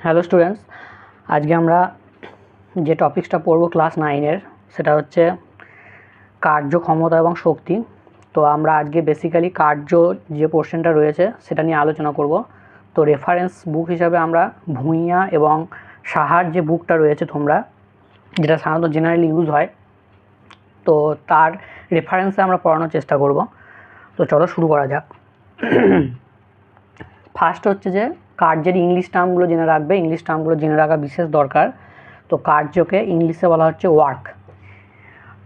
Hello students আজকে আমরা যে টপিক্সটা পড়ব ক্লাস নাইনের সেটা হচ্ছে কার্যক্ষমতা এবং শক্তি। তো আমরা আজকে বেসিক্যালি কার্য যে পোর্শনটা রয়েছে, সেটা নিয়ে আলোচনা করব। তো রেফারেন্স বুক হিসাবে আমরা ভূঁইয়া এবং সাহার যে বুকটা রয়েছে তোমরা, যেটা সাধারণত জেনারেলি ইউজ হয়, তো তার রেফারেন্সে আমরা পড়ানোর চেষ্টা করব। তো চলো শুরু করা যাক। ফার্স্ট হচ্ছে যে কার্যের ইংলিশ টার্মগুলো জেনে রাখবে ইংলিশ টার্মগুলো জেনে রাখা বিশেষ দরকার। তো কার্যকে ইংলিশে বলা হচ্ছে ওয়ার্ক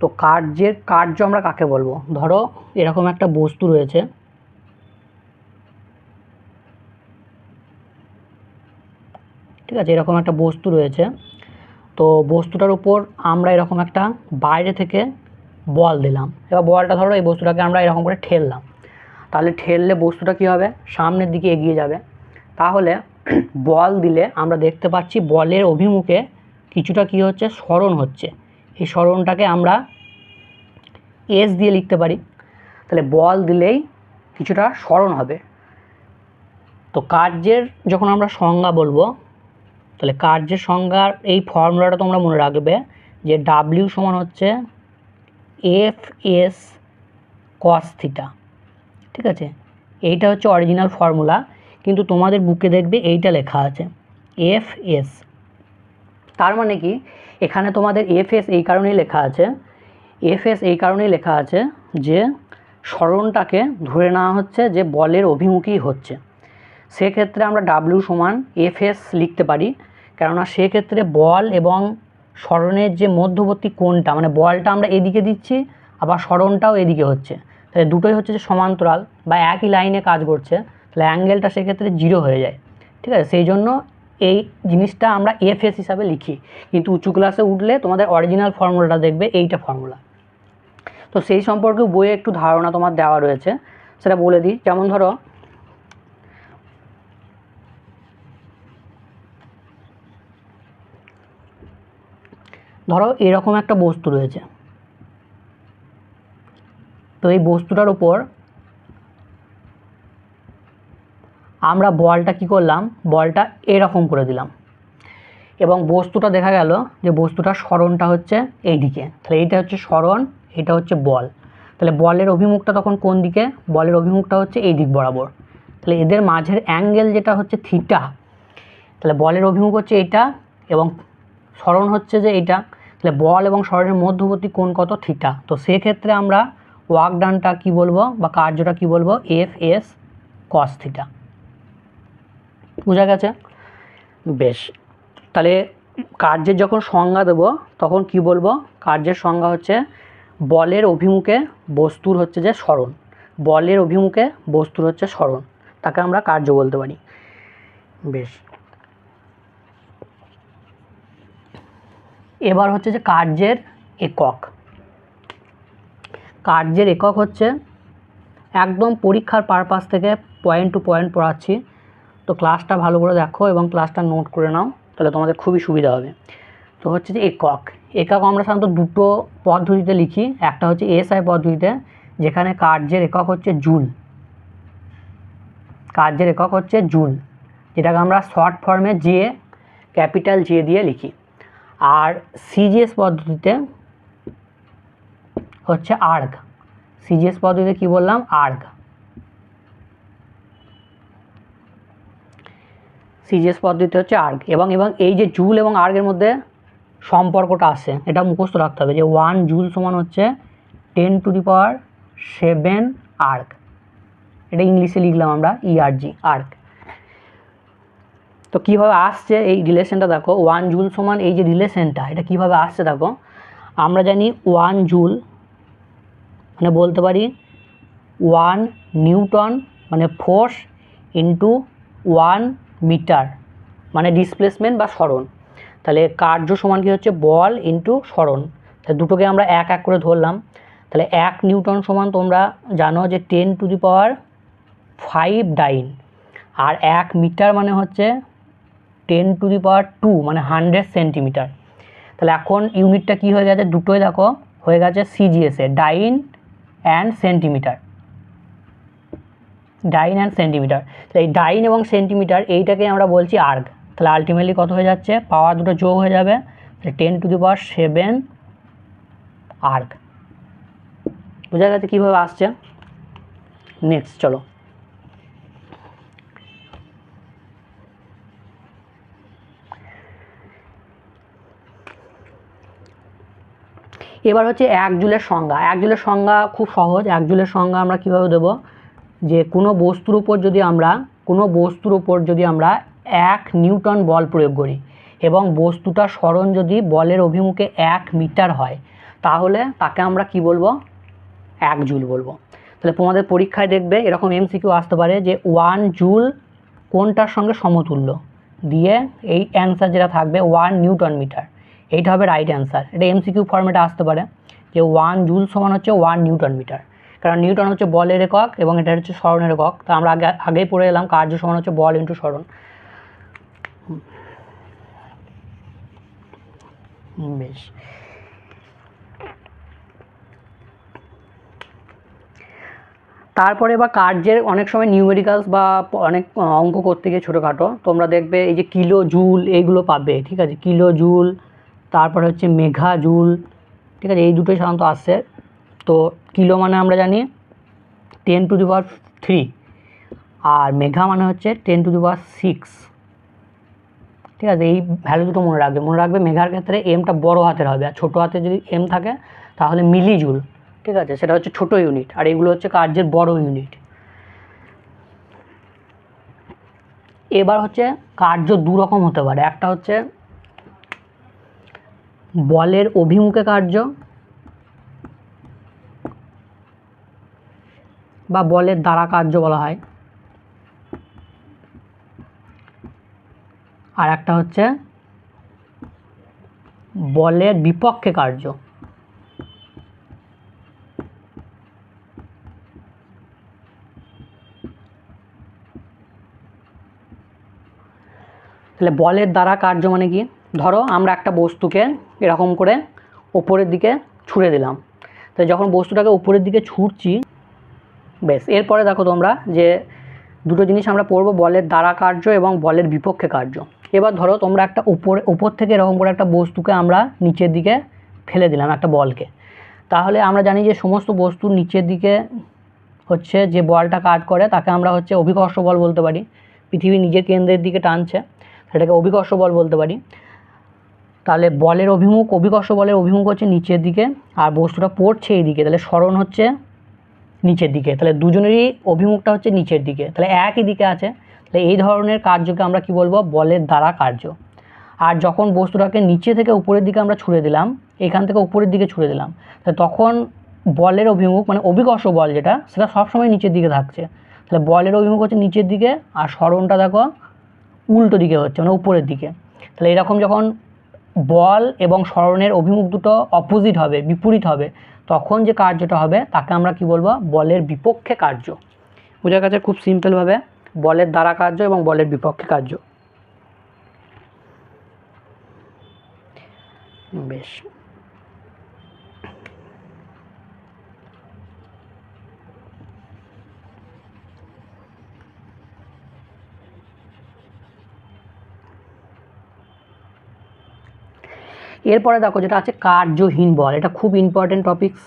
তো কার্যের, কার্য আমরা কাকে বলব? ধরো এরকম একটা বস্তু রয়েছে। ঠিক আছে, এরকম একটা বস্তু রয়েছে। তো বস্তুটার উপর আমরা এরকম একটা বাইরে থেকে বল দিলাম। এবার বলটা ধরো এই বস্তুটাকে আমরা এরকম করে ঠেললাম। তাহলে ঠেললে বস্তুটা কী হবে? সামনের দিকে এগিয়ে যাবে। তাহলে বল দিলে আমরা দেখতে পাচ্ছি বলের অভিমুখে কিছুটা কী হচ্ছে? স্মরণ হচ্ছে। এই স্মরণটাকে আমরা এস দিয়ে লিখতে পারি। তাহলে বল দিলেই কিছুটা স্মরণ হবে। তো কার্যের যখন আমরা সংজ্ঞা বলব, তাহলে কার্যের সংজ্ঞার এই ফর্মুলাটা তোমরা মনে রাখবে যে ডাব্লিউ সমান হচ্ছে এফ এস কস থিটা ঠিক আছে? এইটা হচ্ছে অরিজিনাল ফর্মুলা কিন্তু তোমাদের বুকে দেখবে এইটা লেখা আছে এফ এস তার মানে কি? এখানে তোমাদের এফ এস এই কারণেই লেখা আছে এফ এস এই কারণেই লেখা আছে যে স্মরণটাকে ধরে নেওয়া হচ্ছে যে বলের অভিমুখী হচ্ছে। সেক্ষেত্রে আমরা ডাব্লিউ সমান এফ এস লিখতে পারি, কেননা সেক্ষেত্রে বল এবং স্মরণের যে মধ্যবর্তী কোণটা মানে বলটা আমরা এদিকে দিচ্ছি, আবার স্মরণটাও এদিকে হচ্ছে। তাহলে দুটোই হচ্ছে যে সমান্তরাল বা একই লাইনে কাজ করছে। তাহলে অ্যাঙ্গেলটা সেক্ষেত্রে জিরো হয়ে যায়, ঠিক আছে? সেই জন্য এই জিনিসটা আমরা এফএস হিসাবে লিখি। কিন্তু উঁচু ক্লাসে উঠলে তোমাদের অরিজিনাল ফর্মুলাটা দেখবে, এইটা ফর্মুলা তো সেই সম্পর্কে বইয়ে একটু ধারণা তোমার দেওয়া রয়েছে, সেটা বলে দিই। যেমন ধরো ধরো এরকম একটা বস্তু রয়েছে। তো এই বস্তুটার উপর আমরা বলটা কি করলাম? বলটা এরকম করে দিলাম। এবং বস্তুটা দেখা গেল যে বস্তুটার স্মরণটা হচ্ছে এই দিকে তাহলে এইটা হচ্ছে স্মরণ, এটা হচ্ছে বল। তাহলে বলের অভিমুখটা তখন কোন দিকে? বলের অভিমুখটা হচ্ছে এই দিক বরাবর। তাহলে এদের মাঝের অ্যাঙ্গেল যেটা হচ্ছে থিটা। তাহলে বলের অভিমুখ হচ্ছে এইটা এবং স্মরণ হচ্ছে যে এইটা। তাহলে বল এবং স্মরণের মধ্যবর্তী কোণ কত? থিটা। তো সেক্ষেত্রে আমরা ওয়ার্ক ডানটা কী বলব বা কার্যটা কী বলব? F S cos theta. বোঝা গেছে? বেশ। তাহলে কার্যের যখন সংজ্ঞা দেবো, তখন কি বলব? কার্যের সংজ্ঞা হচ্ছে বলের অভিমুখে বস্তুর হচ্ছে যে স্মরণ। বলের অভিমুখে বস্তুর হচ্ছে স্মরণ। তাকে আমরা কার্য বলতে পারি। বেশ। এবার হচ্ছে যে কার্যের একক। কার্যের একক হচ্ছে একদম পরীক্ষার পারপাস থেকে পয়েন্ট টু পয়েন্ট পড়াচ্ছি। তো ক্লাসটা ভালো করে দেখো এবং ক্লাসটা নোট করে নাও, তাহলে তোমাদের খুবই সুবিধা হবে। তো হচ্ছে যে একক একক আমরা সাধারণত দুটো পদ্ধতিতে লিখি, একটা হচ্ছে এসআই পদ্ধতিতে, যেখানে কার্যের একক হচ্ছে জুল। কার্যের একক হচ্ছে জুল, যেটাকে আমরা শর্ট ফর্মে জে ক্যাপিটাল জে দিয়ে লিখি। আর সিজিএস পদ্ধতিতে হচ্ছে আর্গ সিজিএস পদ্ধতিতে কি বললাম? আর্গ সিজিএস পদ্ধতি হচ্ছে আর্গ এবং এবং এই যে জুল এবং আর্গের মধ্যে সম্পর্কটা আসে এটা মুখস্থ রাখতে হবে যে ওয়ান জুল সমান হচ্ছে ten to the power seven erg এটা ইংলিশে লিখলাম আমরা ইআরজি আর্ক তো কীভাবে আসছে এই রিলেশনটা দেখো ওয়ান জুল সমান এই যে রিলেশনটা এটা কীভাবে আসছে দেখো, আমরা জানি ওয়ান জুল মানে বলতে পারি ওয়ান নিউটন মানে ফোর্স ইন্টু ওয়ান মিটার মানে ডিসপ্লেসমেন্ট বা স্মরণ তাহলে কার্য সমান কি হচ্ছে? বল ইন্টু স্মরণ তাহলে দুটোকে আমরা এক এক করে ধরলাম। তাহলে এক নিউটন সমান তোমরা জানো যে ten to the power five dyne আর এক মিটার মানে হচ্ছে ten to the power two মানে হান্ড্রেড সেন্টিমিটার তাহলে এখন ইউনিটটা কি হয়ে গেছে? দুটোই দেখো, হয়ে গেছে সিজিএসে dyne and centimetre dyne and centimetre. তো এই ডাইন এবং সেন্টিমিটার এইটাকে আমরা বলছি আর্গ। তাহলে আলটিমেটলি কত হয়ে যাচ্ছে? পাওয়ার দুটো যোগ হয়ে যাবে। Ten to the power seven erg বোঝা গেছে কীভাবে আসছে? নেক্সট চলো। এবার হচ্ছে এক জুলের সংজ্ঞা। এক জুলের সংজ্ঞা খুব সহজ। এক জুলের সংজ্ঞা আমরা কীভাবে দেবো? যে কোনো বস্তুর উপর যদি আমরা, কোনো বস্তুর উপর যদি আমরা এক নিউটন বল প্রয়োগ করি এবং বস্তুটার স্মরণ যদি বলের অভিমুখে এক মিটার হয়, তাহলে তাকে আমরা কি বলব? এক জুল বলব। তাহলে তোমাদের পরীক্ষায় দেখবে এরকম এমসিকিউ আসতে পারে যে ওয়ান জুল কোনটার সঙ্গে সমতুল্য? দিয়ে এই অ্যান্সার যেটা থাকবে ওয়ান নিউটন মিটার। এইটা হবে রাইট অ্যান্সার এটা এমসিকিউ ফর্মেটে আসতে পারে যে ওয়ান জুল সমান হচ্ছে ওয়ান নিউটন মিটার। কারণ নিউটন হচ্ছে বলের একক এবং এটা হচ্ছে স্মরণের একক। তা আমরা আগে আগেই পড়ে এলাম কার্য সমান হচ্ছে বল ইন্টু স্মরণ বেশ। তারপরে বা কার্যের অনেক সময় নিউমেরিক্যালস বা অনেক অঙ্ক করতে গিয়ে ছোটোখাটো। তোমরা দেখবে এই যে কিলো জুল এইগুলো পাবে, ঠিক আছে? কিলো জুল তারপরে হচ্ছে মেঘা জুল ঠিক আছে? এই দুটোই সাধারণত আসছে তো কিলো মানে আমরা জানি ten to the power three R mega মানে হচ্ছে ten to the power six ঠিক আছে, এই ভ্যালু দুটো মনে রাখবে। মনে রাখবে মেঘার ক্ষেত্রে এমটা বড় হাতের হবে, আর ছোটো হাতে যদি এম থাকে তাহলে মিলি জুল ঠিক আছে, সেটা হচ্ছে ছোট ইউনিট আর এগুলো হচ্ছে কার্যের বড় ইউনিট এবার হচ্ছে কার্য দু রকম হতে পারে। একটা হচ্ছে বলের অভিমুখে কার্য বা বলের দ্বারা কার্য বলা হয়। আর একটা হচ্ছে বলের বিপক্ষে কার্য। তাহলে বলের দ্বারা কার্য মানে কি? ধরো আমরা একটা বস্তুকে এরকম করে ওপরের দিকে ছুঁড়ে দিলাম। তো যখন বস্তুটাকে উপরের দিকে ছুটছি বেশ, এরপরে দেখো তোমরা যে দুটো জিনিস আমরা পড়ব, বলের দ্বারা কার্য এবং বলের বিপক্ষে কার্য। এবার ধরো তোমরা একটা উপরে, উপর থেকে এরকম করে একটা বস্তুকে আমরা নিচের দিকে ফেলে দিলাম একটা বলকে। তাহলে আমরা জানি যে সমস্ত বস্তুর নিচের দিকে হচ্ছে যে বলটা কাজ করে, তাকে আমরা হচ্ছে অভিকর্ষ বল বলতে পারি। পৃথিবী নিজের কেন্দ্রের দিকে টানছে, সেটাকে অভিকর্ষ বল বলতে পারি। তাহলে বলের অভিমুখ, অভিকর্ষ বলের অভিমুখ হচ্ছে নিচের দিকে, আর বস্তুটা পড়ছে এই দিকে তাহলে স্মরণ হচ্ছে নিচের দিকে। তাহলে দুজনেরই অভিমুখটা হচ্ছে নিচের দিকে। তাহলে একই দিকে আছে। তাহলে এই ধরনের কার্যকে আমরা কি বলব? বলের দ্বারা কার্য। আর যখন বস্তুটাকে নিচে থেকে উপরের দিকে আমরা ছুঁড়ে দিলাম, এখান থেকে উপরের দিকে ছুঁড়ে দিলাম, তাহলে তখন বলের অভিমুখ মানে অভিকর্ষ বল যেটা, সেটা সবসময় নিচের দিকে থাকছে। তাহলে বলের অভিমুখ হচ্ছে নিচের দিকে, আর স্মরণটা দেখো উল্টো দিকে হচ্ছে মানে উপরের দিকে। তাহলে এরকম যখন বল এবং স্মরণের অভিমুখ দুটো অপোজিট হবে, বিপরীত হবে। তখন যে কার্যটা হবে, তাকে আমরা কি বলব? বলের বিপক্ষে কার্য। বোঝা গেছে? খুব সিম্পলভাবে বলের দ্বারা কার্য এবং বলের বিপক্ষে কার্য। বেশ। এরপরে দেখো যেটা আছে কার্যহীন বল, এটা খুব ইম্পর্টেন্ট টপিকস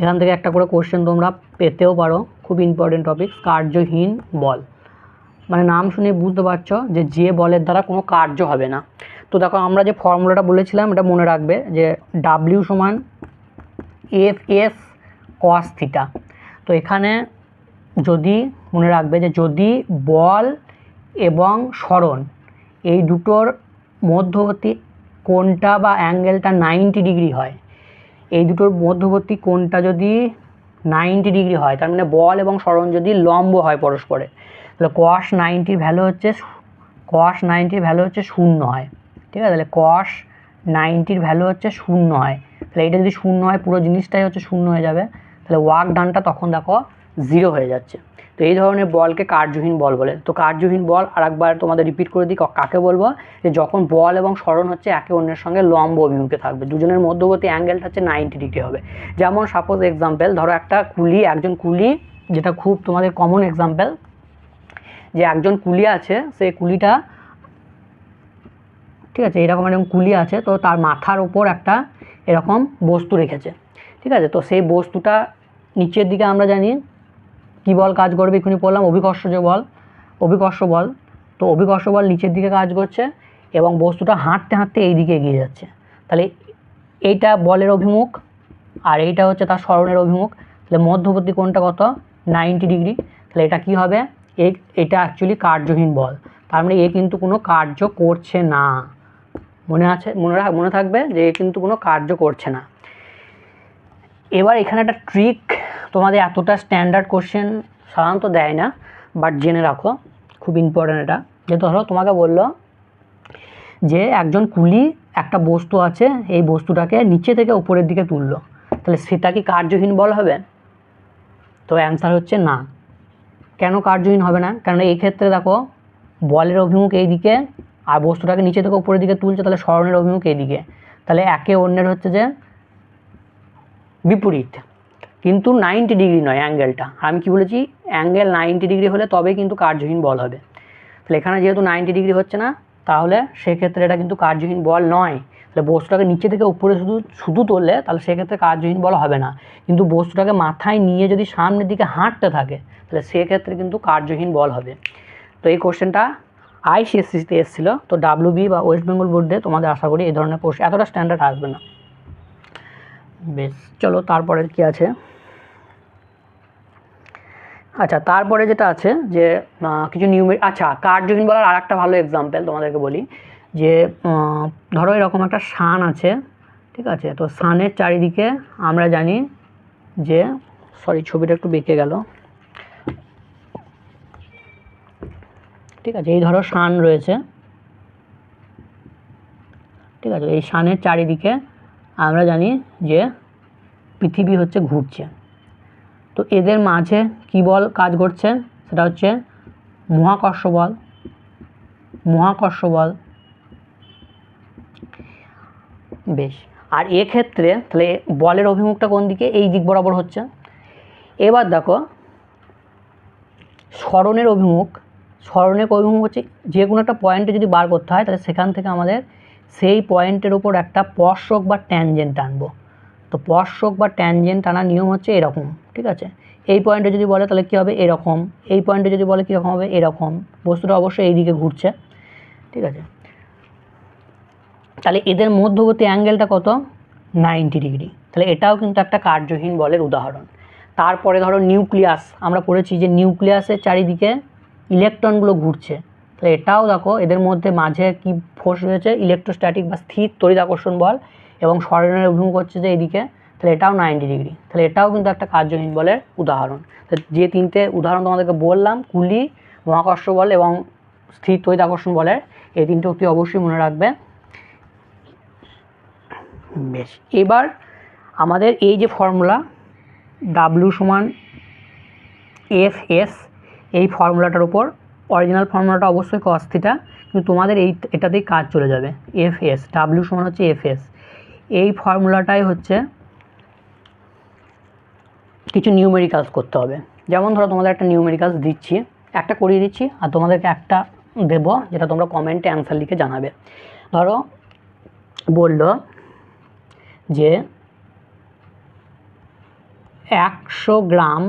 এখান থেকে একটা করে কোশ্চেন তোমরা পেতেও পারো, খুব ইম্পর্টেন্ট টপিকস কার্যহীন বল। মানে নাম শুনে বুঝতে পারছ যে যে বলের দ্বারা কোনো কার্য হবে না। তো দেখো আমরা যে ফর্মুলাটা বলেছিলাম, এটা মনে রাখবে যে ডাব্লিউ সমান এফ এস কস থিটা তো এখানে যদি, মনে রাখবে যে যদি বল এবং স্মরণ এই দুটোর মধ্যবর্তী কোণটা বা অ্যাঙ্গেলটা নাইনটি ডিগ্রি হয়। এই দুটোর মধ্যবর্তী কোণটা যদি নাইনটি ডিগ্রি হয়, তার মানে বল এবং স্মরণ যদি লম্ব হয় পরস্পরে, তাহলে কস নাইনটির ভ্যালু হচ্ছে কস নাইনটির ভ্যালু হচ্ছে শূন্য হয়। ঠিক আছে? তাহলে কস নাইনটির ভ্যালু হচ্ছে শূন্য হয়। তাহলে এটা যদি শূন্য হয়, পুরো জিনিসটাই হচ্ছে শূন্য হয়ে যাবে। তাহলে ওয়ার্ক ডানটা তখন দেখো জিরো হয়ে যাচ্ছে। তো এই ধরনের বলকে কার্যহীন বল বলে। তো কার্যহীন বল আরেকবার তোমাদের রিপিট করে দিই কাকে বলব? যে যখন বল এবং স্মরণ হচ্ছে একে অন্যের সঙ্গে লম্ব অভিমুখে থাকবে। দুজনের মধ্যবর্তী অ্যাঙ্গেলটা হচ্ছে নাইনটি ডিগ্রি হবে। যেমন সাপোজ এক্সাম্পল ধরো একটা কুলি, একজন কুলি, যেটা খুব তোমাদের কমন এক্সাম্পল যে একজন কুলি আছে সেই কুলিটা, ঠিক আছে, এরকম এরকম কুলি আছে, তো তার মাথার ওপর একটা এরকম বস্তু রেখেছে। ঠিক আছে, তো সেই বস্তুটা নিচের দিকে আমরা জানি কী বল কাজ করবে এক্ষুনি বললাম, অভিকর্ষজ বল, অভিকর্ষ বল। তো অভিকর্ষ বল নিচের দিকে কাজ করছে এবং বস্তুটা হাঁটতে হাঁটতে এই দিকে এগিয়ে যাচ্ছে। তাহলে এইটা বলের অভিমুখ আর এইটা হচ্ছে তার স্মরণের অভিমুখ। তাহলে মধ্যবর্তী কোণটা কত? Ninety degree. তাহলে এটা কি হবে? এই এটা অ্যাকচুয়ালি কার্যহীন বল। তার মানে এ কিন্তু কোনো কার্য করছে না। মনে আছে, মনে মনে থাকবে যে এ কিন্তু কোনো কার্য করছে না। এবার এখানে একটা ট্রিক তোমাদের এতটা স্ট্যান্ডার্ড কোশ্চেন সাধারণত দেয় না বাট জেনে রাখো, খুব ইম্পর্ট্যান্ট এটা। যে ধরো তোমাকে বলল যে একজন কুলি একটা বস্তু আছে, এই বস্তুটাকে নিচে থেকে উপরের দিকে তুললো। তাহলে সেটা কি কার্যহীন বল হবে? তো অ্যান্সার হচ্ছে না। কেন কার্যহীন হবে না? কারণ এই ক্ষেত্রে দেখো, বলের অভিমুখ এই দিকে আর বস্তুটাকে নিচে থেকে উপরের দিকে তুলছে, তাহলে স্মরণের অভিমুখ এই দিকে তাহলে একে অন্যের হচ্ছে যে বিপরীত। কিন্তু নাইনটি ডিগ্রি নয় অ্যাঙ্গেলটা আমি কি বলেছি? অ্যাঙ্গেল নাইনটি ডিগ্রি হলে তবেই কিন্তু কার্যহীন বল হবে। তাহলে এখানে যেহেতু নাইনটি ডিগ্রি হচ্ছে না, তাহলে সেক্ষেত্রে এটা কিন্তু কার্যহীন বল নয়। তাহলে বস্তুটাকে নিচে থেকে উপরে শুধু শুধু তুললে তাহলে সেক্ষেত্রে কার্যহীন বল হবে না। কিন্তু বস্তুটাকে মাথায় নিয়ে যদি সামনের দিকে হাঁটতে থাকে, তাহলে সেক্ষেত্রে কিন্তু কার্যহীন বল হবে। তো এই কোশ্চেনটা আইসিএসসিতে এসেছিল। তো ডাব্লিউ বি বা ওয়েস্ট বেঙ্গল বোর্ডে তোমাদের আশা করি এই ধরনের কোশ্চেন এতটা স্ট্যান্ডার্ড আসবে না। বেশ, চলো তারপরে কি আছে? আচ্ছা তারপরে যেটা আছে যে কিছু নিউমে আচ্ছা কার্যহীন বলার আর একটা ভালো এক্সাম্পল তোমাদেরকে বলি, যে ধরো এরকম একটা সান আছে, ঠিক আছে? তো সানের চারিদিকে আমরা জানি যে সরি ছবিটা একটু বেঁকে গেল। ঠিক আছে, এই ধরো সান রয়েছে। ঠিক আছে, এই সানের চারিদিকে আমরা জানি যে পৃথিবী হচ্ছে ঘুরছে। তো এদের মাঝে কী বল কাজ করছে? সেটা হচ্ছে মহাকর্ষ বল। মহাকর্ষ বল। বেশ। আর এক্ষেত্রে তাহলে বলের অভিমুখটা কোন দিকে? এই দিক বরাবর হচ্ছে। এবার দেখো, স্মরণের অভিমুখ। স্মরণের অভিমুখ হচ্ছে যে কোনো একটা পয়েন্টে যদি বার করতে হয়, তাহলে সেখান থেকে আমাদের সেই পয়েন্টের উপর একটা স্পর্শক বা ট্যানজেন্ট টানবো তো স্পর্শক বা ট্যানজেন্ট টানার নিয়ম হচ্ছে এরকম, ঠিক আছে? এই পয়েন্টে যদি বলে তাহলে কী হবে? এরকম। এই পয়েন্টে যদি বলে কীরকম হবে? এরকম। বস্তুটা অবশ্যই এই দিকে ঘুরছে, ঠিক আছে? তাহলে এদের মধ্যবর্তী অ্যাঙ্গেলটা কত? Ninety degree. তাহলে এটাও কিন্তু একটা কার্যহীন বলের উদাহরণ। তারপরে ধরো নিউক্লিয়াস, আমরা পড়েছি যে নিউক্লিয়াসের চারিদিকে ইলেকট্রনগুলো ঘুরছে। তাহলে এটাও দেখো, এদের মধ্যে মাঝে কি ফোর্স রয়েছে? ইলেকট্রোস্ট্যাটিক বা স্থির তড়িৎ আকর্ষণ বল এবং স্মরণের অভিমুখ হচ্ছে যে এইদিকে তাহলে এটাও নাইনটি ডিগ্রি তাহলে এটাও কিন্তু একটা কার্যহীন বলের উদাহরণ। যে তিনটে উদাহরণ তোমাদেরকে বললাম, কুলি, মহাকর্ষ বল এবং স্থির তড়িৎ আকর্ষণ বলের, এই তিনটে অতি অবশ্যই মনে রাখবে। বেশ, এবার আমাদের এই যে ফর্মুলা ডাব্লু সমান এফ এস এই ফর্মুলাটার উপর অরিজিনাল ফর্মুলাটা অবশ্যই কস থিটা কিন্তু তোমাদের এই এটাতেই কাজ চলে যাবে এফ এস ডাব্লু সমান হচ্ছে এফ এস এই ফর্মুলাটাই হচ্ছে কিছু নিউমেরিক্যালস করতে হবে। যেমন ধরো তোমাদের একটা নিউমেরিক্যালস দিচ্ছি, একটা করিয়ে দিচ্ছি, আর তোমাদেরকে একটা দেব, যেটা তোমরা কমেন্টে অ্যান্সার লিখে জানাবে। ধরো, বলল যে একশো গ্রাম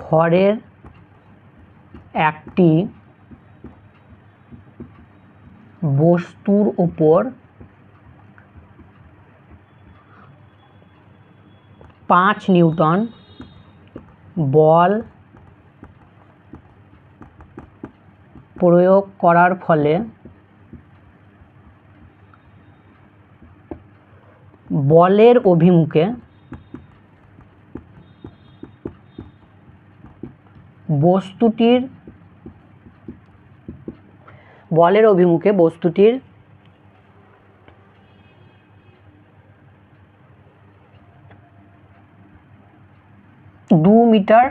ভরের একটি বস্তুর উপর পাঁচ নিউটন বল প্রয়োগ করার ফলে বলের অভিমুখে বস্তুটির বলের অভিমুখে বস্তুটির দু মিটার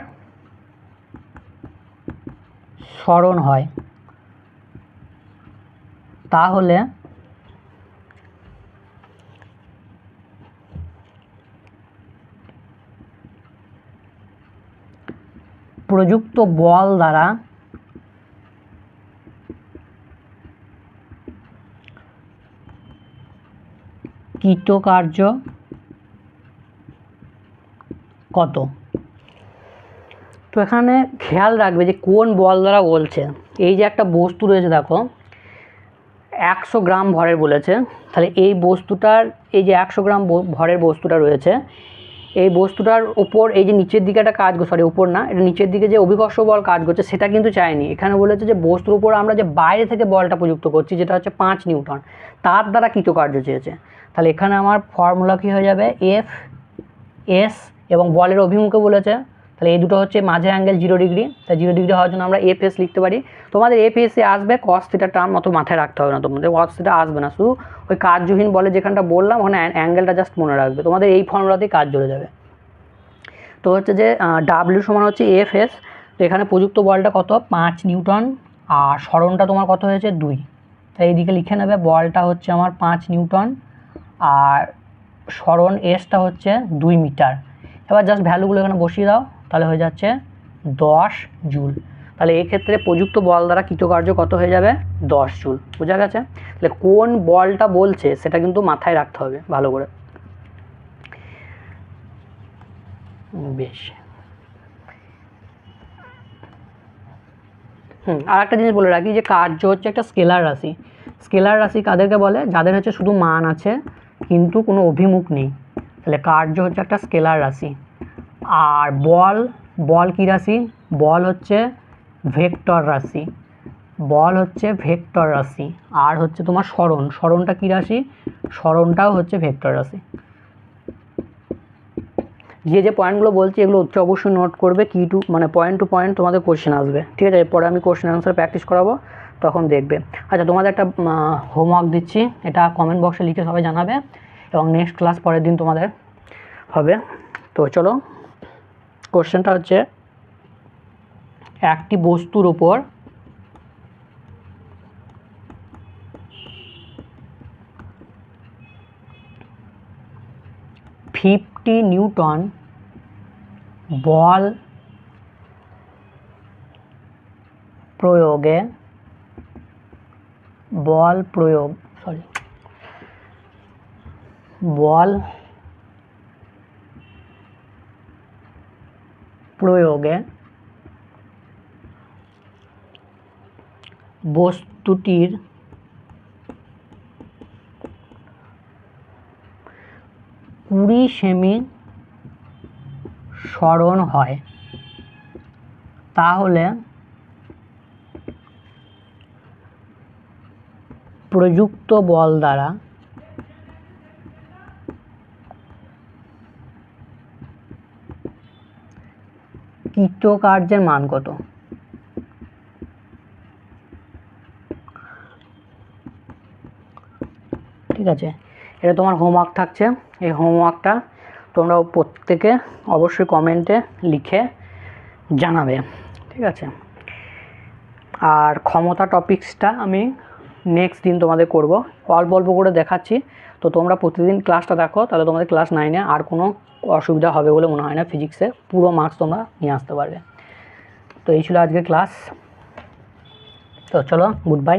স্মরণ হয়। তাহলে প্রযুক্ত বল দ্বারা কৃতকার্য কত? তো এখানে খেয়াল রাখবে যে কোন বল দ্বারা বলছে এই যে একটা বস্তু রয়েছে, দেখো, একশো গ্রাম ভরের বলেছে। তাহলে এই বস্তুটার, এই যে একশো গ্রাম ভরের বস্তুটা রয়েছে, এই বস্তুটার উপর, এই যে নিচের দিকে একটা কাজ সরি উপর না, এটা নিচের দিকে যে অভিকর্ষ বল কাজ করছে, সেটা কিন্তু চাইনি। এখানে বলেছে যে বস্তুর উপর আমরা যে বাইরে থেকে বলটা প্রযুক্ত করছি, যেটা হচ্ছে পাঁচ নিউটন, তার দ্বারা কৃতকার্য চেয়েছে। তাহলে এখানে আমার ফর্মুলা কী হয়ে যাবে? এফ এস এবং বলের অভিমুখে বলেছে। তাহলে এই দুটো হচ্ছে মাঝে অ্যাঙ্গেল জিরো ডিগ্রি তাই জিরো ডিগ্রি হওয়ার জন্য আমরা এফ এস লিখতে পারি। তোমাদের এফ এস আসবে কস টার্ম অত মাথায় রাখতে হবে না তোমাদের। কস আসবে না। শুধু ওই কার্যহীন বলে যেখানটা বললাম, ওখানে অ্যাঙ্গেলটা জাস্ট মনে রাখবে। তোমাদের এই ফর্মুলাতেই কাজ চলে যাবে। তো হচ্ছে যে ডাব্লিউ সমান হচ্ছে এফ এস তো এখানে প্রযুক্ত বলটা কত? পাঁচ নিউটন। আর স্মরণটা তোমার কত হয়েছে? দুই। তাই এইদিকে লিখে নেবে, বলটা হচ্ছে আমার পাঁচ নিউটন। আর স্মরণ এসটা হচ্ছে দুই মিটার। এবার জাস্ট ভ্যালুগুলো এখানে বসিয়ে দাও, তাহলে হয়ে যাচ্ছে দশ জুল। তাহলে ক্ষেত্রে প্রযুক্ত বল দ্বারা কৃতকার্য কত হয়ে যাবে? দশ জুল। বোঝা গেছে? তাহলে কোন বলটা বলছে সেটা কিন্তু মাথায় রাখতে হবে ভালো করে। বেশ। হুম আর একটা জিনিস বলে রাখি যে কার্য হচ্ছে একটা স্কেলার রাশি। স্কেলার রাশি কাদেরকে বলে? যাদের হচ্ছে শুধু মান আছে কিন্তু কোনো অভিমুখ নেই। তাহলে কার্য হচ্ছে একটা স্কেলার রাশি। আর বল বল কী রাশি? বল হচ্ছে ভেক্টর রাশি। বল হচ্ছে ভেক্টর রাশি। আর হচ্ছে তোমার স্মরণ। স্মরণটা কী রাশি? স্মরণটাও হচ্ছে ভেক্টর রাশি। যে যে পয়েন্টগুলো বলছি, এগুলো হচ্ছে অবশ্যই নোট করবে। কি টু মানে পয়েন্ট টু পয়েন্ট তোমাদের কোশ্চেন আসবে। ঠিক আছে? এরপরে আমি কোশ্চেন আনসার প্র্যাকটিস করাবো। তখন দেখবে। আচ্ছা তোমাদের একটা হোমওয়ার্ক দিচ্ছি। এটা কমেন্ট বক্সে লিখে সবাই জানাবে এবং নেক্সট ক্লাস পরের দিন তোমাদের হবে। তো চলো কোশ্চেনটা হচ্ছে, একটি বস্তুর উপর ফিফটি নিউটন বল প্রয়োগে বল প্রয়োগ। সরি বল প্রয়োগে বস্তুটির কুড়ি সেমি স্মরণ হয়। তাহলে প্রযুক্ত বল দ্বারা কৃতকার্যের মান কত? ঠিক আছে, এটা তোমার হোমওয়ার্ক থাকছে। এই হোমওয়ার্কটা তোমরা প্রত্যেকে অবশ্যই কমেন্টে লিখে জানাবে। ঠিক আছে, আর ক্ষমতা টপিক্সটা আমি নেক্সট দিন তোমাদের করব। অল্প অল্প করে দেখাচ্ছি। তো তোমরা প্রতিদিন ক্লাসটা দেখো, তাহলে তোমাদের ক্লাস নাইনে আর কোনো অসুবিধা হবে বলে মনে হয় না। ফিজিক্সে পুরো মার্কস তোমরা নিয়ে আসতে পারবে। তো এই ছিল আজকে ক্লাস তো চলো গুড বাই